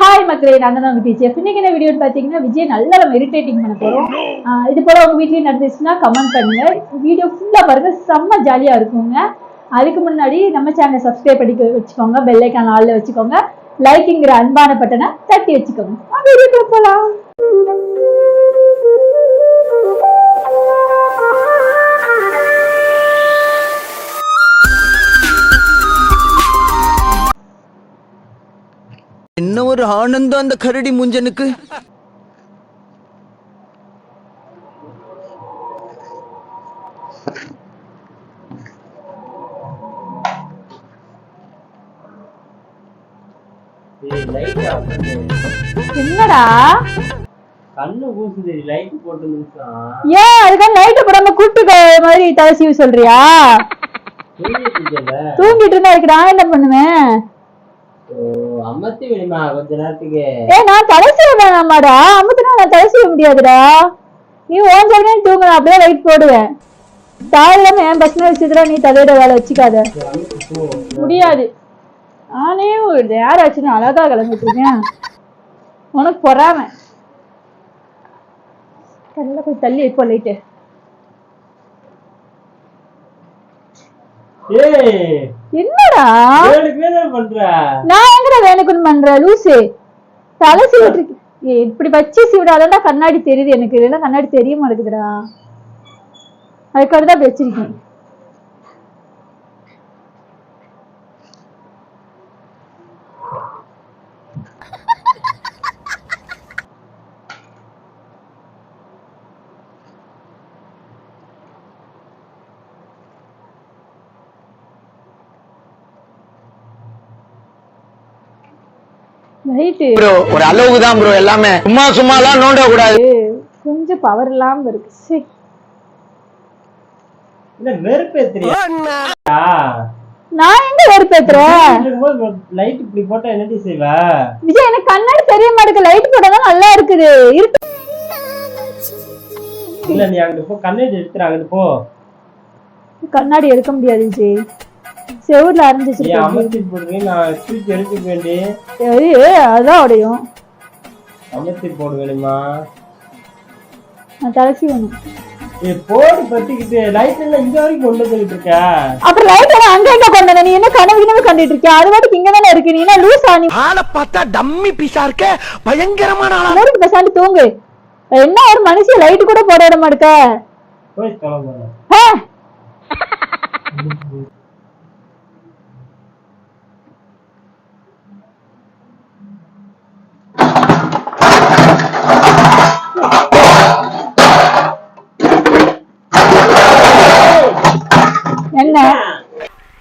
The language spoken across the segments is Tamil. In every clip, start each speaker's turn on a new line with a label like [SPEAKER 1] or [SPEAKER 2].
[SPEAKER 1] ஹாய் மக்களே நாங்க தான் டீச்சர். இன்னைக்கு என்ன வீடியோன்னு பார்த்தீங்கன்னா விஜய் நல்லா நம்ம இரிட்டேட்டிங் பண்ண போறோம். ஆஹ் இது போல உங்க வீட்லயும் நடந்துச்சுன்னா கமெண்ட் பண்ணுங்க. வீடியோ ஃபுல்லா பாருங்க செம்ம ஜாலியா இருக்குங்க. அதுக்கு முன்னாடி நம்ம சேனலை சப்ஸ்கிரைப் பண்ணி வச்சுக்கோங்க பெல் ஐக்கான் ஆல்ல வச்சுக்கோங்க. லைக்குங்கிற அன்பான பட்டனை தட்டி வச்சுக்கோங்க. வீடியோக்குள்ள போலாம்.
[SPEAKER 2] என்ன ஒரு ஆனந்தம் அந்த கரடி முஞ்சனுக்கு.
[SPEAKER 1] என்னடா?
[SPEAKER 3] கண்ணு கூசுது லைட் போட்டு
[SPEAKER 1] ஏன் போடாம கூட்டு மாதிரி தலை சீவி சொல்றியா?
[SPEAKER 3] தூங்கிட்டு
[SPEAKER 1] இருந்தா அதுக்கு நான் என்ன பண்ணுவேன்?
[SPEAKER 3] அமர்த்தி விடுமா கொஞ்ச நேரத்துக்கு.
[SPEAKER 1] ஏ நான் தலை சீவ வேணாமாடா. அமுத்துனா நான் தலை சீவ முடியாதுடா. நீ ஓன் தூங்கணும் அப்படியே லைட் போடுவேன். தாயில்லாம என் பர்சனல் விஷயத்துல நீ தலையோட வேலை வச்சுக்காத. முடியாது. நானே ஒரு வச்சுன்னு அழகா கிளம்பிட்டு இருக்கேன். உனக்கு பொறாம. போய் தள்ளி இப்போ லைட்டு
[SPEAKER 3] ஏய்
[SPEAKER 1] என்னடா?
[SPEAKER 3] பண்ற?
[SPEAKER 1] நான் எங்கடா வேணுக்குன்னு பண்றேன் லூசு? தலை சீவிட்டு இப்படி வச்சு சீவிடாதான்டா கண்ணாடி தெரியுது எனக்கு. இதெல்லாம் கண்ணாடி தெரிய மாட்டேங்குதுடா. அதுக்காக தான் வச்சிருக்கேன்.
[SPEAKER 2] ப்ரோ ஒரு அளவுக்கு தான் ப்ரோ எல்லாமே. சும்மா சும்மா எல்லாம் நோண்ட கூடாது.
[SPEAKER 1] கொஞ்சம் பவர் இல்லாம இருக்கு. சீ.
[SPEAKER 3] இல்ல
[SPEAKER 1] நான் எங்க வெறுப்பேத்துறேன்
[SPEAKER 3] இருக்கும்போது லைட் இப்படி போட்டா என்னடி செய்வ?
[SPEAKER 1] விஜய் எனக்கு கண்ணாடி தெரிய மாட்டேங்குது. லைட் போட்டாதான் நல்லா இருக்குது. இருக்கு.
[SPEAKER 3] இல்ல நீ அங்கிட்டு போ. கண்ணாடி எடுத்துரு அங்கிட்டு போ.
[SPEAKER 1] கண்ணாடி எடுக்க முடியாது விஜய். செவுர்ல அரைஞ்சிச்சு
[SPEAKER 3] நான் வேண்டி
[SPEAKER 1] அதான் உடையும்.
[SPEAKER 3] அமர்த்தி போட வேணுமா?
[SPEAKER 1] நான் தலைச்சி வேணும்.
[SPEAKER 3] ஏய் போடு பத்திக்கிட்டு லைட் எல்லாம் இங்க வரைக்கும் கொண்டு போயிட்டு இருக்க?
[SPEAKER 1] அப்புறம் லைட் எல்லாம் அங்க எங்க கொண்டு வந்த? நீ என்ன கனவு கிணவு கண்டுட்டு அது மட்டும் இங்க தானே இருக்கு. நீ என்ன லூசா நீ
[SPEAKER 2] ஆளை பார்த்தா டம்மி பீஸா இருக்க? பயங்கரமான ஆளா?
[SPEAKER 1] பேசாண்டு தூங்கு. என்ன ஒரு மனுஷன் லைட் கூட போட விட மாட்டேக்க?
[SPEAKER 3] போய் தொலைங்க.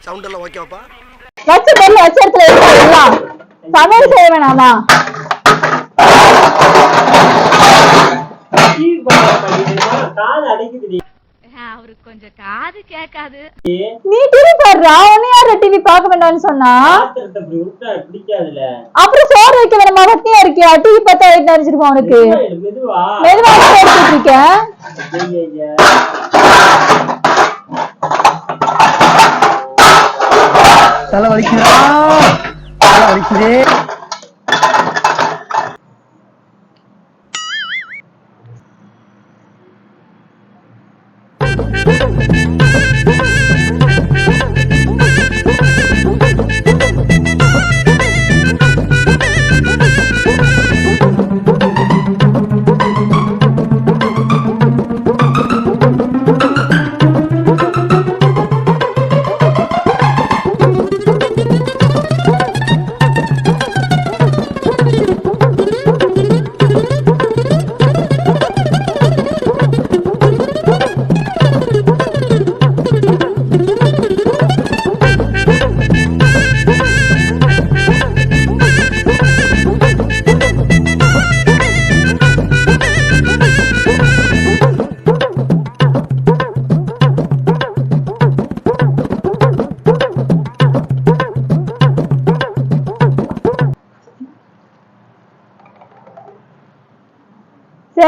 [SPEAKER 2] சவுண்ட் எல்லாம் ஓகேவாப்பா
[SPEAKER 1] வச்ச பொருள் வச்ச இடத்துல இருக்கலாம் சமையல் செய்ய வேணாமா?
[SPEAKER 4] அவருக்கு கொஞ்சம் காது கேட்காது.
[SPEAKER 1] நீ டிவி பாடுறா உன்னை யார் டிவி பார்க்க வேண்டாம்னு சொன்னா? அப்புறம் சோறு வைக்க வேணுமா? வசதியா இருக்கியா? டிவி பார்த்தா வயிற்று அரிச்சிருப்போம் உனக்கு?
[SPEAKER 3] மெதுவா
[SPEAKER 1] எடுத்துட்டு
[SPEAKER 2] தலை வலிக்குதா தலை வலிக்குதே Thank you.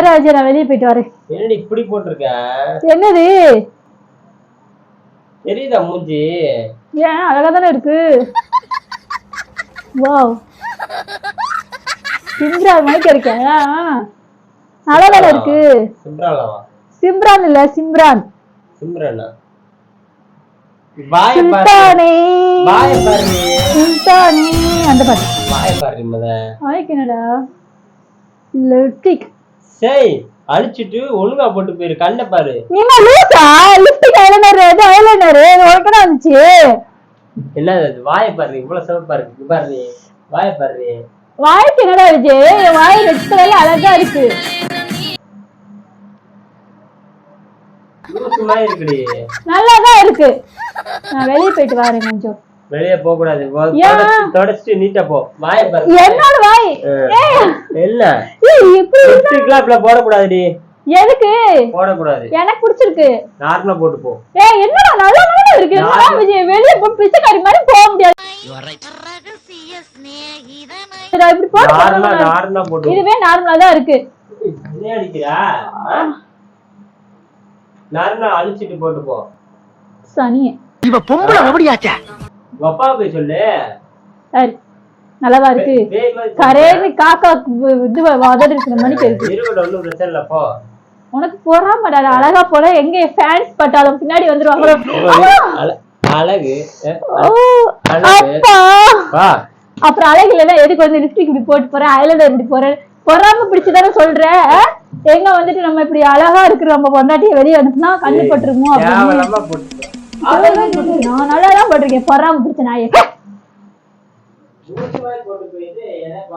[SPEAKER 1] சரி அஜய் நான் வெளியே போயிட்டு வரேன்.
[SPEAKER 3] என்னடி இப்படி போட்டிருக்க?
[SPEAKER 1] என்னது?
[SPEAKER 3] தெரியுதா மூஞ்சி?
[SPEAKER 1] ஏன் அழகா தானே இருக்கு? வாவ் சிம்ரான் மாதிரி இருக்கேன் நல்லா தானே இருக்கு?
[SPEAKER 3] சிம்ராலாவா?
[SPEAKER 1] சிம்ரான் இல்ல சிம்ரான்.
[SPEAKER 3] சிம்ரனா? பாரு. பாரு.
[SPEAKER 1] சுல்தானே. அந்த பாட்டு.
[SPEAKER 3] பாரு முத
[SPEAKER 1] லிப்டிக்
[SPEAKER 3] சரி அழிச்சிட்டு ஒழுங்கா போட்டு போயிரு கண்ணை பாரு.
[SPEAKER 1] நீங்க லூசா? லிப்டிக் ஐலைனர் இது ஐலைனர் உனக்கு வந்துச்சு.
[SPEAKER 3] என்னது அது? வாய பாரு இவ்வளவு சிவப்பா இருக்கு. பாரு வாய பாரு.
[SPEAKER 1] வாய்க்கு என்னடா விஜய் வாய் ரெட் கலர்ல அழகா இருக்கு.
[SPEAKER 3] இருக்குடி.
[SPEAKER 1] நல்லா தான் இருக்கு. நான் வெளியே போயிட்டு வரேன் கொஞ்சம்
[SPEAKER 3] வெளிய போக கூடாது? தொடச்சிட்டு நீட்டா போ. வாய பாரு.
[SPEAKER 1] என்னோட வாய்?
[SPEAKER 3] என்ன? லிப்ஸ்டிக்லாம் இப்படி போடக்கூடாதுடி.
[SPEAKER 1] எதுக்கு?
[SPEAKER 3] போடக்கூடாது.
[SPEAKER 1] எனக்கு பிடிச்சிருக்கு.
[SPEAKER 3] நார்மலா போட்டு போ.
[SPEAKER 1] ஏய் என்னடா நல்லா தானே இருக்கு? என்னடா விஜய்? வெளியே போய் பிச்சைக்காரி மாதிரி போக முடியாது. இப்படி
[SPEAKER 3] நார்மலா. நார்மலா போட்டு.
[SPEAKER 1] இதுவே நார்மலா தான் இருக்கு.
[SPEAKER 3] என்ன அடிக்கிறா? ஆ? நார்மலா அழிச்சிட்டு போட்டு போ.
[SPEAKER 1] சனி
[SPEAKER 2] இவ பொம்பளை எப்படியாச்சே
[SPEAKER 3] உங்க அப்பா போய் சொல்லு.
[SPEAKER 1] சரி. நல்லாவா இருக்கு?
[SPEAKER 3] மாதிரி
[SPEAKER 1] கரேன்னு காக்கா இது வதடி இருக்கிற மணிக்கு இருக்கு
[SPEAKER 3] இருக்கட்டும் ஒண்ணும் பிரச்சனை இல்ல போ.
[SPEAKER 1] உனக்கு பொறாமடா அழகா போல எங்க ஃபேன்ஸ் பட்டாலும் பின்னாடி வந்துருவாங்களோ?
[SPEAKER 3] அழ- அழகு!
[SPEAKER 1] அப்புறம் அழகு இல்லைன்னா எதுக்கு வந்து லிப்ஸ்டிக் இப்படி போட்டு போறேன் ஐலைனர் இப்படி போறேன் பொறாம பிடிச்சுதானே சொல்ற? எங்க வந்துட்டு நம்ம இப்படி அழகா இருக்கிற நம்ம பொண்டாட்டியை வெளியே அனுப்புனா கண்ணு பட்டுருமோ அப்படின்னு. நான் நல்லா தான் போட்டிருக்கேன். பொறாம பிடிச்ச நாயை.
[SPEAKER 3] லூசு மாதிரி போட்டு போயிட்டு எனக்கு